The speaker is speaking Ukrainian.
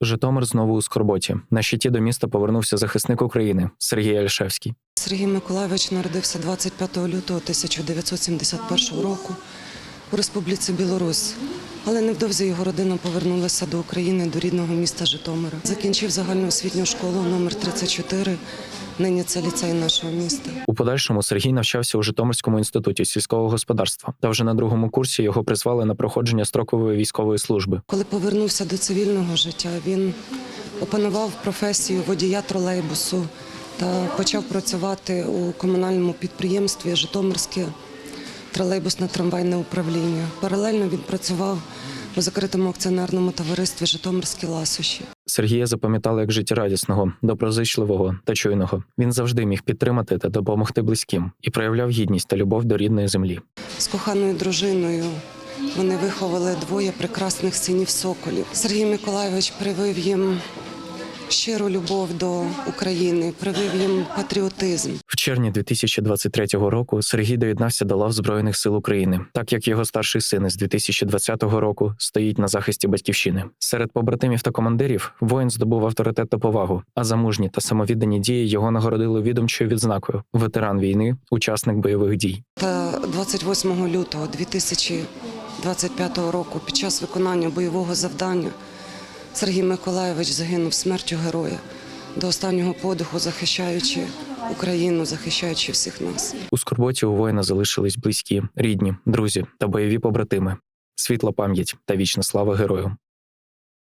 Житомир знову у скорботі. На щиті до міста повернувся захисник України Сергій Альшевський. Сергій Миколайович народився 25 лютого 1971 року у Республіці Білорусь. Але невдовзі його родина повернулася до України, до рідного міста Житомира. Закінчив загальноосвітню школу номер 34. Нині це ліцей нашого міста. У подальшому Сергій навчався у Житомирському інституті сільського господарства. Та вже на другому курсі його призвали на проходження строкової військової служби. Коли повернувся до цивільного життя, він опанував професію водія тролейбусу та почав працювати у комунальному підприємстві Житомирське тролейбусне трамвайне управління. Паралельно він працював у закритому акціонерному товаристві Житомирські ласощі. Сергія запам'ятали як життєрадісного, доброзичливого та чуйного. Він завжди міг підтримати та допомогти близьким і проявляв гідність та любов до рідної землі. З коханою дружиною вони виховали двоє прекрасних синів соколів. Сергій Миколайович привив їм щиру любов до України, привив їм патріотизм. В червні 2023 року Сергій доєднався до лав Збройних сил України, так як його старший син із 2020 року стоїть на захисті батьківщини. Серед побратимів та командирів воїн здобув авторитет та повагу, а за мужні та самовіддані дії його нагородили відомчою відзнакою ветеран війни, учасник бойових дій. Та 28 лютого 2025 року під час виконання бойового завдання Сергій Миколайович загинув смертю героя до останнього подиху, захищаючи Україну, захищаючи всіх нас. У скорботі у воїна залишились близькі, рідні, друзі та бойові побратими. Світла пам'ять та вічна слава герою.